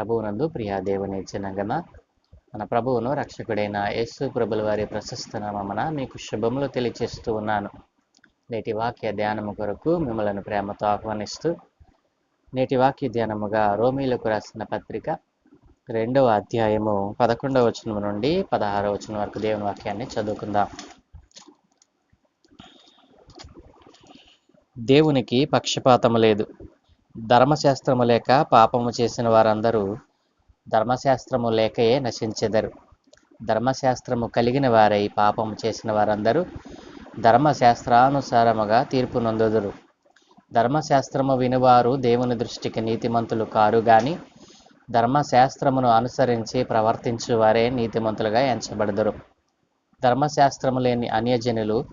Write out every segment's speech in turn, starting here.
ప్రభువునందు ప్రియా దేవుని జనగమ మన ప్రభువును రక్షకుడైన యేసు ప్రభుల వారి ప్రశస్త నామమున మీకు శుభములు తెలియచేస్తూ ఉన్నాను. నేటి వాక్య ధ్యానము కొరకు మిమ్మలను ప్రేమతో ఆహ్వానిస్తూ నేటి వాక్య ధ్యానముగా రోమీలకు రాసిన పత్రిక రెండవ అధ్యాయము పదకొండవ వచనం నుండి పదహారవ వచనం వరకు దేవుని వాక్యాన్ని చదువుకుందాం. దేవునికి పక్షపాతము లేదు. ధర్మశాస్త్రము లేక పాపము చేసిన వారందరూ ధర్మశాస్త్రము లేకయే నశించెదరు. ధర్మశాస్త్రము కలిగిన వారై పాపము చేసిన వారందరూ ధర్మశాస్త్రానుసారముగా తీర్పు నొందుదురు. ధర్మశాస్త్రము వినువారు దేవుని దృష్టికి నీతిమంతులు కారు గాని ధర్మశాస్త్రమును అనుసరించి ప్రవర్తించు వారే నీతిమంతులుగా ఎంచబడదురు. ధర్మశాస్త్రము లేని అన్యజనులు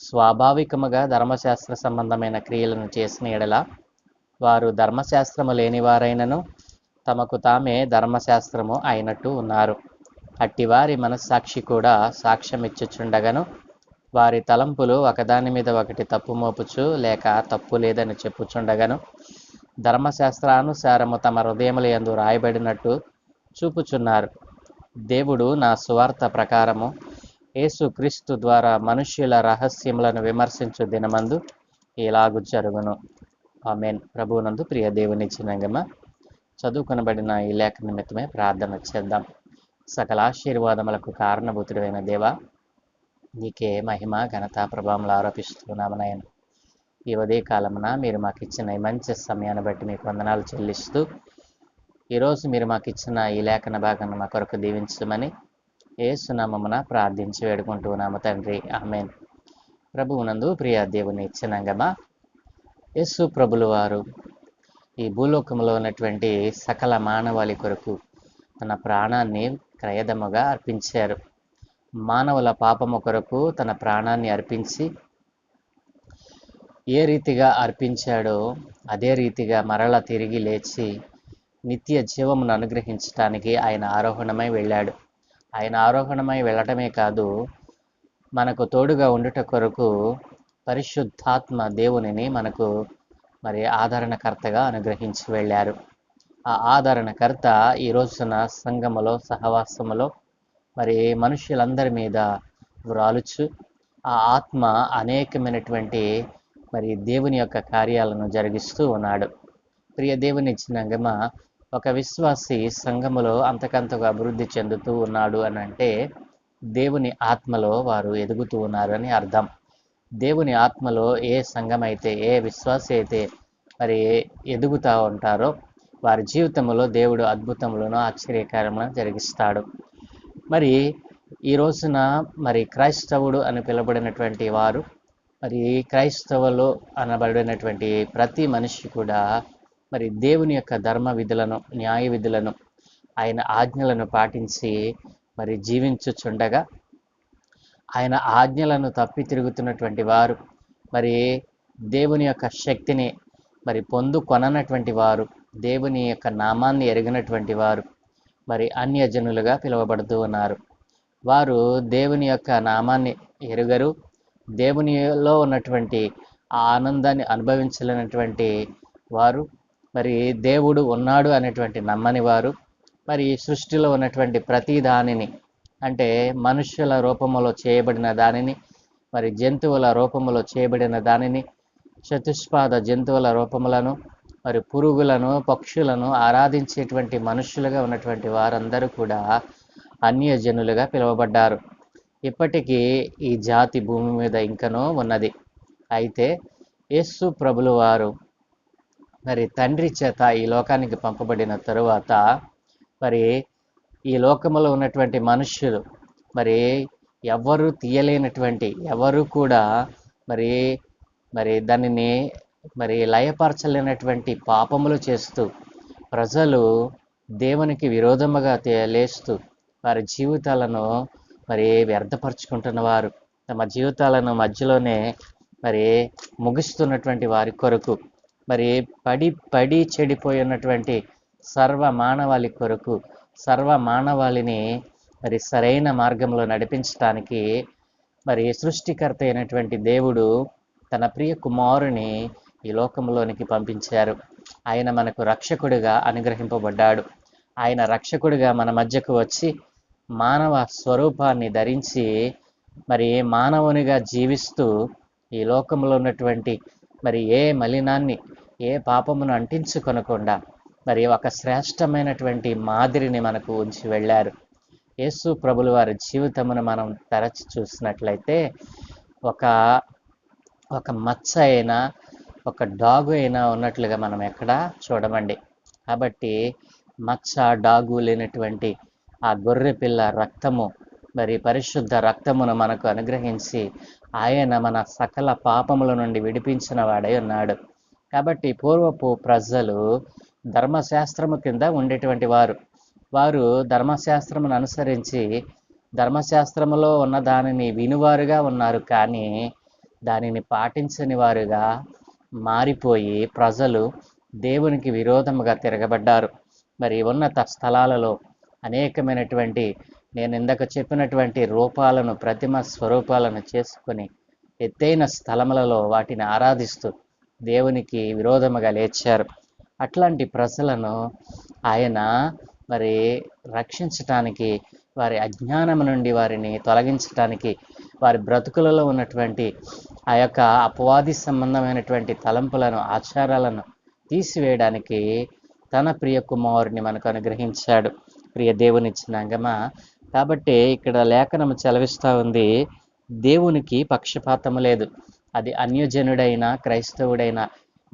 స్వాభావికముగా ధర్మశాస్త్ర సంబంధమైన క్రియలను చేసిన ఎడల వారు ధర్మశాస్త్రము లేనివారైనను తమకు తామే ధర్మశాస్త్రము అయినట్టు ఉన్నారు. అట్టివారి మనస్సాక్షి కూడా సాక్ష్యమిచ్చుచుండగను. వారి తలంపులు ఒకదాని మీద ఒకటి తప్పు మోపుచు లేక తప్పు లేదని చెప్పుచుండగను. ధర్మశాస్త్రానుసారము తమ హృదయముల యందు రాయబడినట్టు చూపుచున్నారు. దేవుడు నా సువార్త ప్రకారము యేసుక్రీస్తు ద్వారా మనుష్యుల రహస్యములను విమర్శించు దినమందు ఇలాగు జరుగును. ఆమెన్. ప్రభువునందు ప్రియ దేవుని చిన్నంగమ చదువుకొనబడిన ఈ లేఖ నిమిత్తమే ప్రార్థన చేద్దాం. సకల ఆశీర్వాదములకు కారణభూతుడైన దేవా నీకే మహిమ ఘనత ప్రభావములు ఆరోపిస్తున్నామనాయన ఈ ఉదయ కాలమున మీరు మాకు ఇచ్చిన ఈ మంచి సమయాన్ని బట్టి మీకు వందనాలు చెల్లిస్తూ ఈరోజు మీరు మాకు ఇచ్చిన ఈ లేఖన భాగాన్ని మా కొరకు దీవించమని ఏసునామమున ప్రార్థించి వేడుకుంటున్నాము తండ్రి. ఆమెన్. ప్రభువునందు ప్రియ దేవుని ఇచ్చినంగమా యేసు ప్రభులు వారు ఈ భూలోకంలో ఉన్నటువంటి సకల మానవాళి కొరకు తన ప్రాణాన్ని క్రయదముగా అర్పించారు. మానవుల పాపము కొరకు తన ప్రాణాన్ని అర్పించి ఏ రీతిగా అర్పించాడో అదే రీతిగా మరల తిరిగి లేచి నిత్య జీవమును అనుగ్రహించటానికి ఆయన ఆరోహణమై వెళ్ళాడు. ఆయన ఆరోహణమై వెళ్ళటమే కాదు మనకు తోడుగా ఉండుట కొరకు పరిశుద్ధాత్మ దేవునిని మనకు మరి ఆదరణకర్తగా అనుగ్రహించి వెళ్ళారు. ఆ ఆదరణకర్త ఈ రోజున సంగములో సహవాసములో మరి మనుషులందరి మీద వ్రాలుచు ఆ ఆత్మ అనేకమైనటువంటి మరి దేవుని యొక్క కార్యాలను జరిగిస్తూ ఉన్నాడు. ప్రియ దేవుని చిన్నంగమ ఒక విశ్వాసి సంఘములో అంతకంతగా అభివృద్ధి చెందుతూ ఉన్నాడు అని అంటే దేవుని ఆత్మలో వారు ఎదుగుతూ ఉన్నారని అర్థం. దేవుని ఆత్మలో ఏ సంఘం అయితే ఏ విశ్వాసి అయితే మరి ఎదుగుతూ ఉంటారో వారి జీవితంలో దేవుడు అద్భుతములను ఆశ్చర్యకరములను జరిగిస్తాడు. మరి ఈ రోజున మరి క్రైస్తవుడు అని పిలబడినటువంటి వారు మరి క్రైస్తవులు అనబడినటువంటి ప్రతి మనిషి కూడా మరి దేవుని యొక్క ధర్మ విధులను న్యాయ విధులను ఆయన ఆజ్ఞలను పాటించి మరి జీవించుచుండగా ఆయన ఆజ్ఞలను తప్పి తిరుగుతున్నటువంటి వారు. మరి దేవుని యొక్క శక్తిని మరి పొందు కొననటువంటి వారు దేవుని యొక్క నామాన్ని ఎరిగినటువంటి వారు మరి అన్యజనులుగా పిలువబడుతూ ఉన్నారు. వారు దేవుని యొక్క నామాన్ని ఎరుగరు. దేవునిలో ఉన్నటువంటి ఆ ఆనందాన్ని అనుభవించలేనటువంటి వారు. మరి దేవుడు ఉన్నాడు అనేటువంటి నమ్మని వారు. మరి సృష్టిలో ఉన్నటువంటి ప్రతి దానిని అంటే మనుష్యుల రూపములో చేయబడిన దానిని మరి జంతువుల రూపములో చేయబడిన దానిని చతుష్పాద జంతువుల రూపములను మరి పురుగులను పక్షులను ఆరాధించేటువంటి మనుషులుగా ఉన్నటువంటి వారందరూ కూడా అన్యజనులుగా పిలువబడ్డారు. ఇప్పటికీ ఈ జాతి భూమి మీద ఇంకనో ఉన్నది. అయితే యేసు ప్రభులు వారు మరి తండ్రి చేత ఈ లోకానికి పంపబడిన తరువాత మరి ఈ లోకములో ఉన్నటువంటి మనుష్యులు మరి ఎవరు తీయలేనటువంటి ఎవరు కూడా మరి మరి దానిని మరి లయపరచలేనటువంటి పాపములు చేస్తూ ప్రజలు దేవునికి విరోధముగా లేస్తూ వారి జీవితాలను మరి వ్యర్థపరుచుకుంటున్న వారు. తమ జీవితాలను మధ్యలోనే మరి ముగిస్తున్నటువంటి వారి కొరకు మరి పడి పడి చెడిపోయి ఉన్నటువంటి సర్వ మానవాళి కొరకు సర్వ మానవాళిని మరి సరైన మార్గంలో నడిపించటానికి మరి సృష్టికర్త అయినటువంటి దేవుడు తన ప్రియ కుమారుని ఈ లోకంలోనికి పంపించారు. ఆయన మనకు రక్షకుడిగా అనుగ్రహింపబడ్డాడు. ఆయన రక్షకుడిగా మన మధ్యకు వచ్చి మానవ స్వరూపాన్ని ధరించి మరి మానవునిగా జీవిస్తూ ఈ లోకంలో ఉన్నటువంటి మరి ఏ మలినాన్ని ఏ పాపమును అంటించుకొనకుండా మరి ఒక శ్రేష్టమైనటువంటి మాదిరిని మనకు ఉంచి వెళ్ళారు. యేసు ప్రభుల వారి జీవితమును మనం తరచి చూసినట్లయితే ఒక ఒక మచ్చ అయినా ఒక డాగు అయినా ఉన్నట్లుగా మనం ఎక్కడ చూడమండి. కాబట్టి మచ్చ డాగు లేనటువంటి ఆ గొర్రె పిల్ల రక్తము మరి పరిశుద్ధ రక్తమును మనకు అనుగ్రహించి ఆయన మన సకల పాపముల నుండి విడిపించిన వాడై ఉన్నాడు. కాబట్టి పూర్వపు ప్రజలు ధర్మశాస్త్రము కింద ఉండేటువంటి వారు. వారు ధర్మశాస్త్రమును అనుసరించి ధర్మశాస్త్రములో ఉన్న దానిని వినువారుగా ఉన్నారు కానీ దానిని పాటించని వారుగా మారిపోయి ప్రజలు దేవునికి విరోధముగా తిరగబడ్డారు. మరి ఉన్నత స్థలాలలో అనేకమైనటువంటి నేను ఇందాక చెప్పినటువంటి రూపాలను ప్రతిమ స్వరూపాలను చేసుకొని ఎత్తైన స్థలములలో వాటిని ఆరాధిస్తూ దేవునికి విరోధముగా లేచారు. అట్లాంటి ప్రజలను ఆయన మరి రక్షించటానికి వారి అజ్ఞానం నుండి వారిని తొలగించటానికి వారి బ్రతుకులలో ఉన్నటువంటి ఆ యొక్క అపవాది సంబంధమైనటువంటి తలంపులను ఆచారాలను తీసివేయడానికి తన ప్రియ కుమారుని మనకు అనుగ్రహించాడు. ప్రియ దేవునిచ్చిన అంగమ. కాబట్టి ఇక్కడ లేఖనం చెలవిస్తూ ఉంది దేవునికి పక్షపాతము లేదు. అది అన్యజనుడైనా క్రైస్తవుడైనా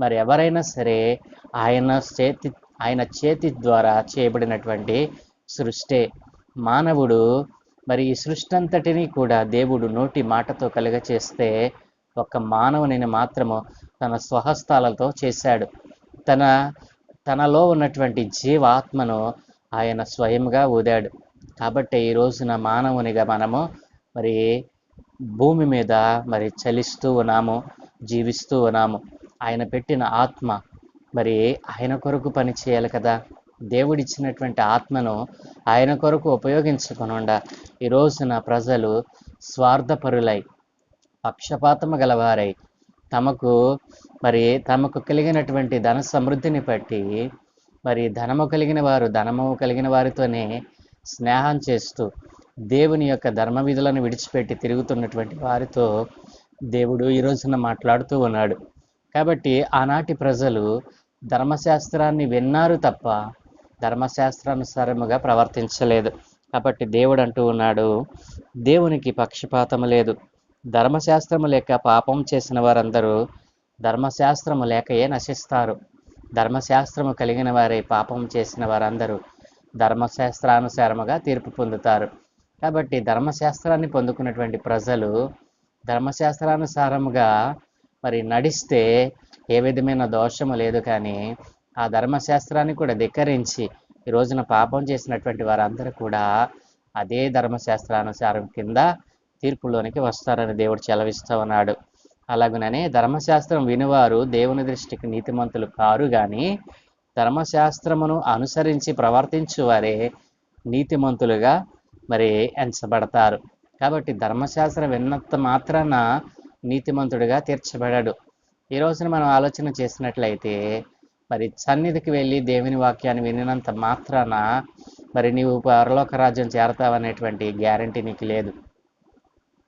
మరి ఎవరైనా సరే ఆయన చేతి ఆయన చేతి ద్వారా చేయబడినటువంటి సృష్టే. మానవుడు మరి ఈ సృష్టి అంతటినీ కూడా దేవుడు నోటి మాటతో కలుగ చేస్తే ఒక మానవునిని మాత్రము తన స్వహస్తాలతో చేశాడు. తన తనలో ఉన్నటువంటి జీవాత్మను ఆయన స్వయంగా ఊదాడు. కాబట్టి ఈ రోజున మానవునిగా మనము మరి భూమి మీద మరి చలిస్తూ ఉన్నాము జీవిస్తూ ఉన్నాము. ఆయన పెట్టిన ఆత్మ. మరి ఆయన కొరకు పని చేయాలి కదా. దేవుడిచ్చినటువంటి ఆత్మను ఆయన కొరకు ఉపయోగించకుండా ఈ రోజున ప్రజలు స్వార్థపరులై పక్షపాతము గలవారై తమకు మరి తమకు కలిగినటువంటి ధన సమృద్ధిని బట్టి మరి ధనము కలిగిన వారు ధనము కలిగిన వారితోనే స్నేహం చేస్తూ దేవుని యొక్క ధర్మ విధులను విడిచిపెట్టి తిరుగుతున్నటువంటి వారితో దేవుడు ఈ రోజున మాట్లాడుతూ ఉన్నాడు. కాబట్టి ఆనాటి ప్రజలు ధర్మశాస్త్రాన్ని విన్నారు తప్ప ధర్మశాస్త్రానుసారముగా ప్రవర్తించలేదు. కాబట్టి దేవుడు అంటూ ఉన్నాడు దేవునికి పక్షపాతము లేదు. ధర్మశాస్త్రము లేక పాపం చేసిన వారందరూ ధర్మశాస్త్రము లేకయే నశిస్తారు. ధర్మశాస్త్రము కలిగిన వారే పాపం చేసిన వారందరూ ధర్మశాస్త్రానుసారముగా తీర్పు పొందుతారు. కాబట్టి ధర్మశాస్త్రాన్ని పొందుకున్నటువంటి ప్రజలు ధర్మశాస్త్రానుసారముగా మరి నడిస్తే ఏ విధమైన దోషము లేదు కానీ ఆ ధర్మశాస్త్రాన్ని కూడా ధిక్కరించి ఈ రోజున పాపం చేసినటువంటి వారందరూ కూడా అదే ధర్మశాస్త్రానుసారం కింద తీర్పులోనికి వస్తారని దేవుడు చెలవిస్తూ ఉన్నాడు. అలాగుననే ధర్మశాస్త్రం వినివారు దేవుని దృష్టికి నీతిమంతులు కారు కానీ ధర్మశాస్త్రమును అనుసరించి ప్రవర్తించు వారే నీతిమంతులుగా మరి ఎంచబడతారు. కాబట్టి ధర్మశాస్త్రం విన్నంత మాత్రాన నీతిమంతుడిగా తీర్చబడాడు. ఈ రోజున మనం ఆలోచన చేసినట్లయితే మరి సన్నిధికి వెళ్ళి దేవుని వాక్యాన్ని వినినంత మాత్రాన మరి నీవు పరలోక రాజ్యం చేరతావనేటువంటి గ్యారంటీ నీకు లేదు.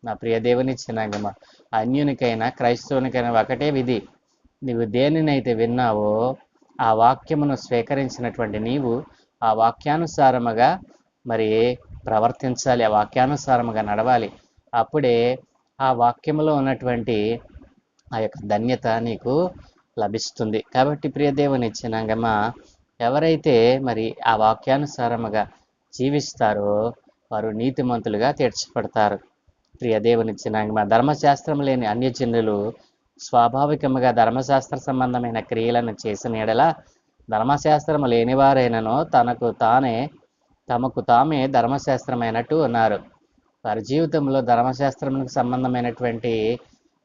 నా ప్రియ దేవుని చిన్నగమ్మ అన్యునికైనా క్రైస్తవునికైనా ఒకటే విధి. నీవు దేనినైతే విన్నావో ఆ వాక్యమును స్వీకరించినటువంటి నీవు ఆ వాక్యానుసారముగా మరి ప్రవర్తించాలి ఆ వాక్యానుసారముగా నడవాలి. అప్పుడే ఆ వాక్యములో ఉన్నటువంటి ఆ యొక్క ధన్యత నీకు లభిస్తుంది. కాబట్టి ప్రియదేవుని దేవుని ఎవరైతే మరి ఆ వాక్యానుసారముగా జీవిస్తారో వారు నీతిమంతులుగా తీర్చబడతారు. ప్రియదేవుని దేవుని ధర్మశాస్త్రం లేని అన్యజనులు స్వాభావికముగా ధర్మశాస్త్ర సంబంధమైన క్రియలను చేసిన ఎడల ధర్మశాస్త్రం లేనివారైనను తనకు తానే తమకు తామే ధర్మశాస్త్రమైనట్టు ఉన్నారు. వారి జీవితంలో ధర్మశాస్త్రములకు సంబంధమైనటువంటి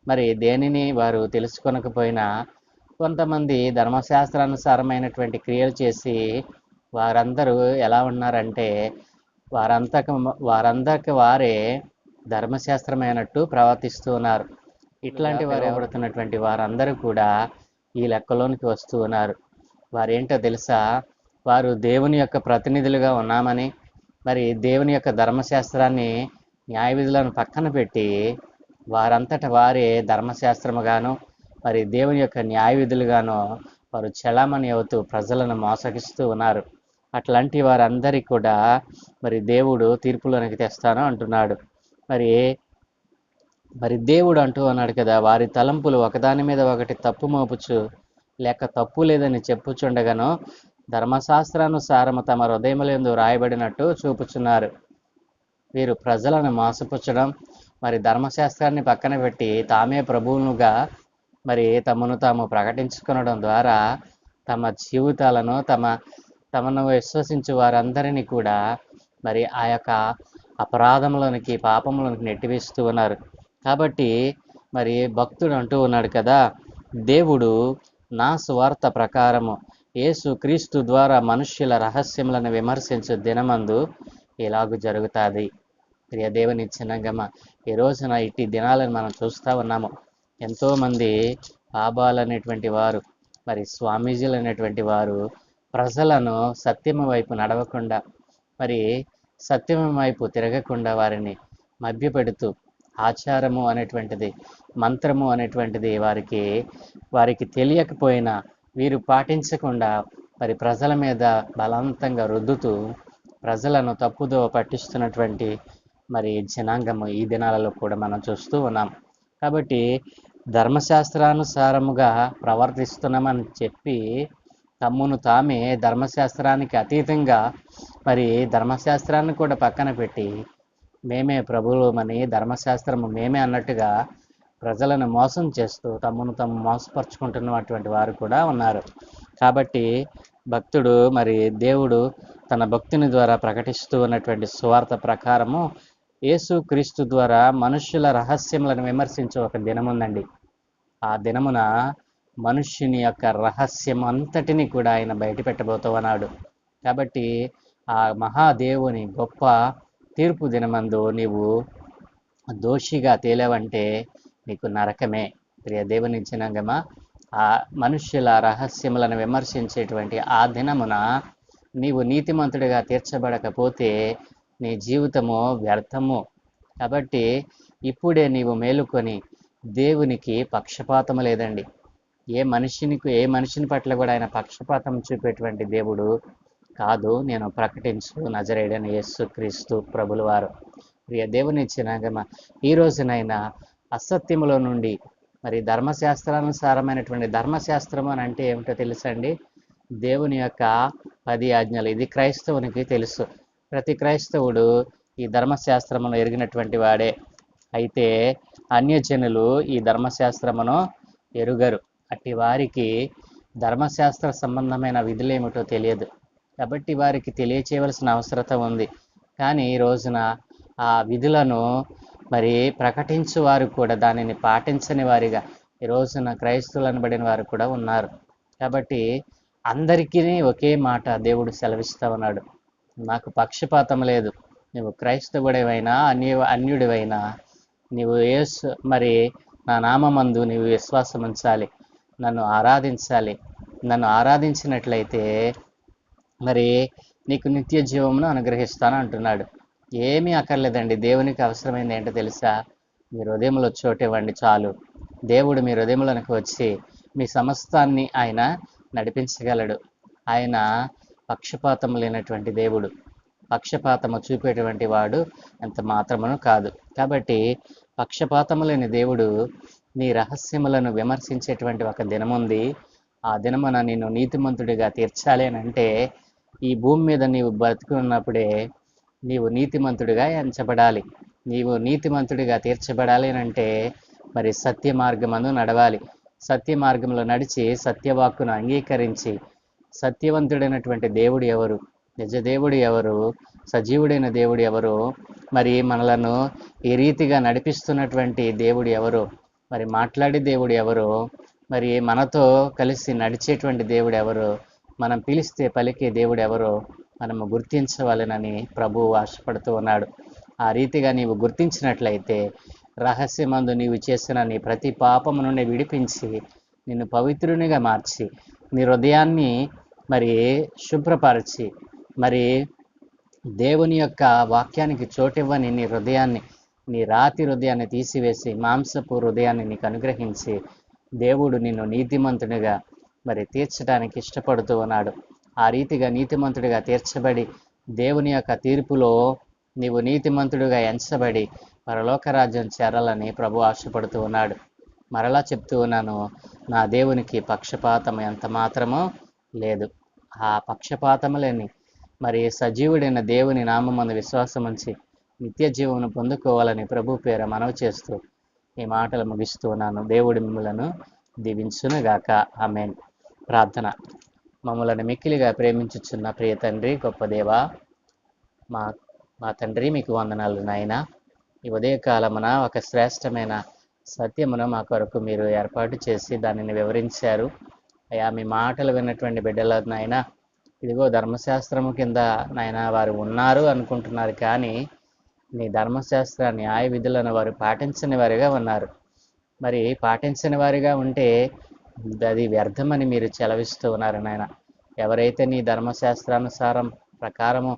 మరి దేనిని వారు తెలుసుకొనకపోయినా కొంతమంది ధర్మశాస్త్రానుసారమైనటువంటి క్రియలు చేసి వారందరూ ఎలా ఉన్నారంటే వారంతకు వారందరికి వారే ధర్మశాస్త్రమైనట్టు ప్రవర్తిస్తూ ఉన్నారు. ఇట్లాంటి వారు ఎవడుతున్నటువంటి వారందరూ కూడా ఈ లెక్కలోనికి వస్తూ ఉన్నారు. వారేంటో తెలుసా? వారు దేవుని యొక్క ప్రతినిధులుగా ఉన్నామని మరి దేవుని యొక్క ధర్మశాస్త్రాన్ని న్యాయ విధులను పక్కన పెట్టి వారంతట వారే ధర్మశాస్త్రముగాను మరి దేవుని యొక్క న్యాయ విధులుగాను వారు చలామణి అవుతూ ప్రజలను మోసగిస్తూ ఉన్నారు. అట్లాంటి వారందరికీ కూడా మరి దేవుడు తీర్పులోనికి తెస్తాను అంటున్నాడు. మరి మరి దేవుడు అంటూ అన్నాడు కదా వారి తలంపులు ఒకదాని మీద ఒకటి తప్పు మోపుచు లేక తప్పు లేదని చెప్పుచుండగాను ధర్మశాస్త్రానుసారము తమ హృదయములందు రాయబడినట్టు చూపుచున్నారు. వీరు ప్రజలను మోసపుచ్చడం మరి ధర్మశాస్త్రాన్ని పక్కన పెట్టి తామే ప్రభువులుగా మరి తమను తాము ప్రకటించుకునడం ద్వారా తమ జీవితాలను తమ తమను విశ్వసించే వారందరినీ కూడా మరి ఆ యొక్క అపరాధములోనికి పాపములోనికి నెట్టివేస్తూ ఉన్నారు. కాబట్టి మరి భక్తుడు అంటూ ఉన్నాడు కదా దేవుడు నా స్వార్థ ప్రకారము యేసు క్రీస్తు ద్వారా మనుష్యుల రహస్యములను విమర్శించు దినమందు ఇలాగూ జరుగుతుంది. ప్రియ దేవుని చిన్నగమ్మ ఈ రోజున ఇట్టి దినాలను మనం చూస్తూ ఉన్నాము. ఎంతోమంది బాబాలు అనేటువంటి వారు మరి స్వామీజీలు అనేటువంటి వారు ప్రజలను సత్యం వైపు నడవకుండా మరి సత్యం వైపు తిరగకుండా వారిని మభ్యపెడుతూ ఆచారము అనేటువంటిది మంత్రము అనేటువంటిది వారికి వారికి తెలియకపోయినా వీరు పాటించకుండా మరి ప్రజల మీద బలవంతంగా రుద్దుతూ ప్రజలను తప్పుదో పట్టిస్తున్నటువంటి మరి జనాంగము ఈ దినాలలో కూడా మనం చూస్తూ ఉన్నాం. కాబట్టి ధర్మశాస్త్రానుసారముగా ప్రవర్తిస్తున్నామని చెప్పి తమ్మును తామే ధర్మశాస్త్రానికి అతీతంగా మరి ధర్మశాస్త్రాన్ని కూడా పక్కన పెట్టి మేమే ప్రభువులమని ధర్మశాస్త్రము మేమే అన్నట్టుగా ప్రజలను మోసం చేస్తూ తమను తాము మోసపరుచుకుంటున్నటువంటి వారు కూడా ఉన్నారు. కాబట్టి భక్తుడు మరి దేవుడు తన భక్తుని ద్వారా ప్రకటిస్తూ ఉన్నటువంటి సువార్త ప్రకారము యేసు క్రీస్తు ద్వారా మనుష్యుల రహస్యములను విమర్శించే ఒక దినముందండి. ఆ దినమున మనుష్యుని యొక్క రహస్యం అంతటిని కూడా ఆయన బయట పెట్టబోతూ కాబట్టి ఆ మహాదేవుని గొప్ప తీర్పు దినమందు నీవు దోషిగా తేలేవంటే నీకు నరకమే. ప్రియ దేవుని జనాంగమా ఆ మనుష్యుల రహస్యములను విమర్శించేటువంటి ఆ దినమున నీవు నీతిమంతుడిగా తీర్చబడకపోతే నీ జీవితము వ్యర్థము. కాబట్టి ఇప్పుడే నీవు మేలుకొని దేవునికి పక్షపాతం లేదండి. ఏ మనిషినికి ఏ మనిషిని పట్ల కూడా ఆయన పక్షపాతం చూపేటువంటి దేవుడు కాదు. నేను ప్రకటించు నజరేడని యేసు క్రీస్తు ప్రభులు వారు. ప్రియ దేవుని ఇచ్చిన ఈ రోజునైనా అసత్యములో నుండి మరి ధర్మశాస్త్రానుసారమైనటువంటి ధర్మశాస్త్రం అని అంటే ఏమిటో తెలుసండి దేవుని యొక్క పది ఆజ్ఞలు. ఇది క్రైస్తవునికి తెలుసు. ప్రతి క్రైస్తవుడు ఈ ధర్మశాస్త్రమును ఎరిగినటువంటి వాడే. అయితే అన్యజనులు ఈ ధర్మశాస్త్రమును ఎరుగరు. అట్టి వారికి ధర్మశాస్త్ర సంబంధమైన విధులేమిటో తెలియదు. కాబట్టి వారికి తెలియచేయవలసిన అవసరత ఉంది. కానీ ఈ రోజున ఆ విధులను మరి ప్రకటించు వారు కూడా దానిని పాటించని వారిగా ఈ రోజున క్రైస్తువులు అనబడిన వారు కూడా ఉన్నారు. కాబట్టి అందరికీ ఒకే మాట దేవుడు సెలవిస్తా ఉన్నాడు. నాకు పక్షపాతం లేదు. నువ్వు క్రైస్తవుడివైనా అన్య అన్యుడివైనా నీవు ఏసు మరి నా నామందు నీవు విశ్వాసం ఉంచాలి. నన్ను ఆరాధించాలి. నన్ను ఆరాధించినట్లయితే మరి నీకు నిత్య జీవమును అనుగ్రహిస్తాను అంటున్నాడు. ఏమీ అక్కర్లేదండి. దేవునికి అవసరమైంది ఏంటో తెలుసా? మీ హృదయంలో చోటివ్వండి చాలు. దేవుడు మీ హృదయంలోనికి వచ్చి మీ సమస్తాన్ని ఆయన నడిపించగలడు. ఆయన పక్షపాతం లేనటువంటి దేవుడు. పక్షపాతము చూపేటువంటి వాడు ఎంత మాత్రమును కాదు. కాబట్టి పక్షపాతము లేని దేవుడు నీ రహస్యములను విమర్శించేటువంటి ఒక దినముంది. ఆ దినమున నేను నీతిమంతుడిగా తీర్చాలి అని అంటే ఈ భూమి మీద నీవు బతుకున్నప్పుడే నీవు నీతిమంతుడిగా ఎంచబడాలి. నీవు నీతిమంతుడిగా తీర్చబడాలి అని అంటే మరి సత్య మార్గమందు నడవాలి. సత్య మార్గంలో నడిచి సత్యవాక్కును అంగీకరించి సత్యవంతుడైనటువంటి దేవుడు ఎవరు? నిజ దేవుడు ఎవరు? సజీవుడైన దేవుడు ఎవరు? మరి మనలను ఈ రీతిగా నడిపిస్తున్నటువంటి దేవుడు ఎవరు? మరి మాట్లాడే దేవుడు ఎవరు? మరి మనతో కలిసి నడిచేటువంటి దేవుడు ఎవరు? మనం పిలిస్తే పలికే దేవుడు ఎవరో? మనము గుర్తించవాలనని ప్రభువు ఆశపడుతూ ఉన్నాడు. ఆ రీతిగా నీవు గుర్తించినట్లయితే రహస్యమందు నీవు చేసిన నీ ప్రతి పాపము నుండి విడిపించి నిన్ను పవిత్రునిగా మార్చి నీ హృదయాన్ని మరి శుభ్రపరిచి మరి దేవుని యొక్క వాక్యానికి చోటివ్వని నీ హృదయాన్ని నీ రాతి హృదయాన్ని తీసివేసి మాంసపు హృదయాన్ని నీకు అనుగ్రహించి దేవుడు నిన్ను నీతిమంతునిగా మరి తీర్చడానికి ఇష్టపడుతూ ఉన్నాడు. ఆ రీతిగా నీతిమంతుడిగా తీర్చబడి దేవుని యొక్క తీర్పులో నీవు నీతిమంతుడిగా ఎంచబడి పరలోక రాజ్యం చేరాలని ప్రభు ఆశపడుతూ ఉన్నాడు. మరలా చెప్తూ ఉన్నాను నా దేవునికి పక్షపాతం ఎంత మాత్రమో లేదు. ఆ పక్షపాతం లేని మరి సజీవుడైన దేవుని నామందు విశ్వాసం ఉంచి నిత్య జీవమును పొందుకోవాలని ప్రభు పేర మనవి చేస్తూ ఈ మాటలు ముగిస్తూ ఉన్నాను. దేవుడి మిమ్మలను దీవించునుగాక. ఆమె ప్రార్థన. మమ్మలను మిక్కిలిగా ప్రేమించుచున్న ప్రియ తండ్రి గొప్ప దేవ మా మా తండ్రి మీకు వందనాలు నాయన. ఈ ఉదయకాలమున ఒక శ్రేష్టమైన సత్యమును మా కొరకు మీరు ఏర్పాటు చేసి దానిని వివరించారు. అయ్యా మీ మాటలు విన్నటువంటి బిడ్డల నాయన ఇదిగో ధర్మశాస్త్రము కింద నాయన వారు ఉన్నారు అనుకుంటున్నారు కానీ నీ ధర్మశాస్త్ర న్యాయ విధులను వారు పాటించని వారిగా ఉన్నారు. మరి పాటించని వారిగా ఉంటే అది వ్యర్థమని మీరు చెలవిస్తూ ఉన్నారు నాయన. ఎవరైతే నీ ధర్మశాస్త్రానుసారం ప్రకారము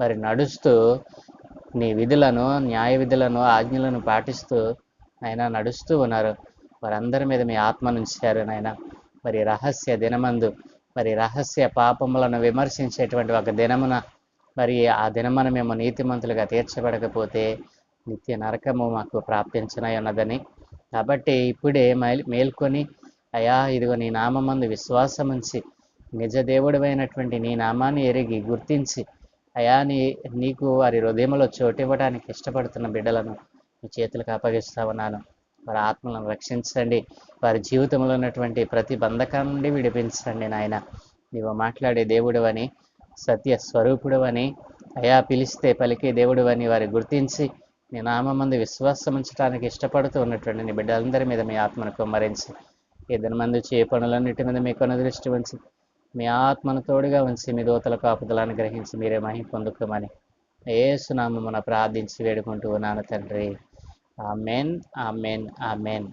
మరి నడుస్తూ నీ విధులను న్యాయ విధులను ఆజ్ఞలను పాటిస్తూ ఆయన నడుస్తూ ఉన్నారు వారందరి మీద మీ ఆత్మను ఉంచారు నాయన. మరి రహస్య దినమందు మరి రహస్య పాపములను విమర్శించేటువంటి ఒక దినమున మరి ఆ దినమున మేము నీతిమంతులుగా తీర్చబడకపోతే నిత్య నరకము మాకు ప్రాప్తించనై ఉన్నదని కాబట్టి ఇప్పుడే మేల్ మేల్కొని అయా ఇదిగో నీ నామందు విశ్వాసం ఉంచి నిజ దేవుడివైనటువంటి నీ నామాన్ని ఎరిగి గుర్తించి అయా నీ నీకు వారి హృదయంలో చోటు ఇవ్వడానికి ఇష్టపడుతున్న బిడ్డలను నీ చేతులకు అప్పగిస్తా ఉన్నాను. వారి ఆత్మలను రక్షించండి. వారి జీవితంలో ఉన్నటువంటి ప్రతి బంధకం నుండి విడిపించండి నాయన. నీవు మాట్లాడే దేవుడు అని సత్య స్వరూపుడు అని అయా పిలిస్తే పలికే దేవుడు అని వారి గుర్తించి నీ నామందు విశ్వాసం ఉంచడానికి ఇష్టపడుతూ ఉన్నటువంటి నీ బిడ్డలందరి మీద మీ ఆత్మను కుమ్మరించి ఇద్దరు మంది చే పనులన్నిటి మీద మీ కొన దృష్టి ఉంచి మీ ఆత్మను తోడుగా ఉంచి మీ దోతల కాపుదలను గ్రహించి మీరే మహిం పొందుకోమని ఏసునామమున ప్రార్థించి వేడుకుంటూ ఉన్నాను తండ్రి. Amen amen amen